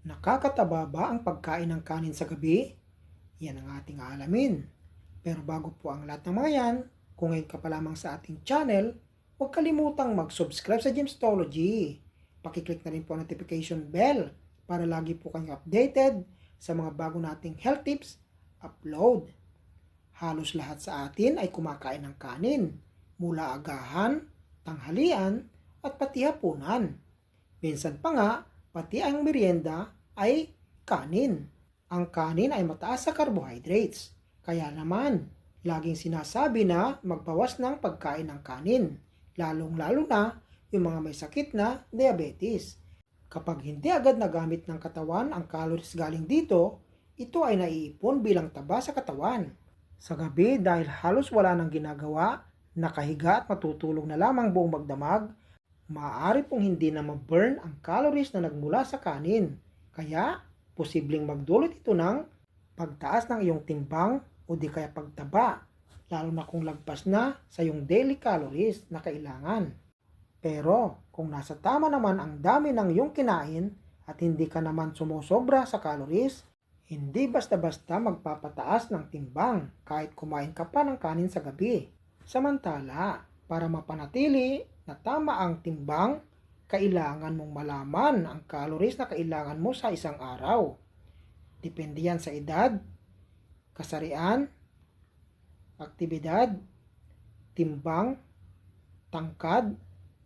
Nakakataba ba ang pagkain ng kanin sa gabi? Yan ang ating aalamin. Pero bago po ang lahat ng mga yan, kung ngayon ka pa lamang sa ating channel, huwag kalimutang mag-subscribe sa Gemstology. Pakiclick na rin po ang notification bell para lagi po kayong updated sa mga bago nating health tips upload. Halos lahat sa atin ay kumakain ng kanin, mula agahan, tanghalian, at pati hapunan. Minsan pa nga, pati ang merienda ay kanin. Ang kanin ay mataas sa carbohydrates. Kaya naman, laging sinasabi na magbawas ng pagkain ng kanin. Lalong-lalo na yung mga may sakit na diabetes. Kapag hindi agad nagamit ng katawan ang calories galing dito, ito ay naiipon bilang taba sa katawan. Sa gabi dahil halos wala nang ginagawa, nakahiga at matutulog na lamang buong magdamag, maaari pong hindi na ma-burn ang calories na nagmula sa kanin. Kaya, posibleng magdulot ito ng pagtaas ng iyong timbang o di kaya pagtaba, lalo na kung lagpas na sa iyong daily calories na kailangan. Pero, kung nasa tama naman ang dami ng iyong kinain at hindi ka naman sumusobra sa calories, hindi basta-basta magpapataas ng timbang kahit kumain ka pa ng kanin sa gabi. Samantala, para mapanatili na tama ang timbang, kailangan mong malaman ang calories na kailangan mo sa isang araw. Depende yan sa edad, kasarian, aktibidad, timbang, tangkad,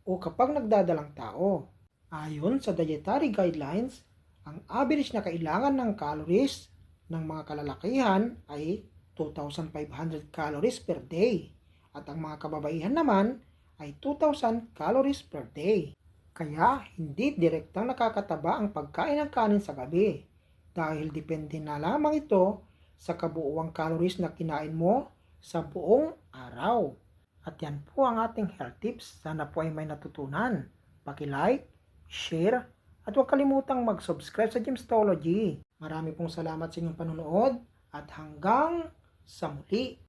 o kapag nagdadalang tao. Ayon sa dietary guidelines, ang average na kailangan ng calories ng mga kalalakihan ay 2,500 calories per day at ang mga kababaihan naman ay 2,000 calories per day. Kaya hindi direktang nakakataba ang pagkain ng kanin sa gabi dahil depende na lamang ito sa kabuuang calories na kinain mo sa buong araw. At yan po ang ating health tips. Sana po ay may natutunan. Paki-like, share, at huwag kalimutang mag-subscribe sa Gemstology. Marami pong salamat sa inyong panonood at hanggang sa muli.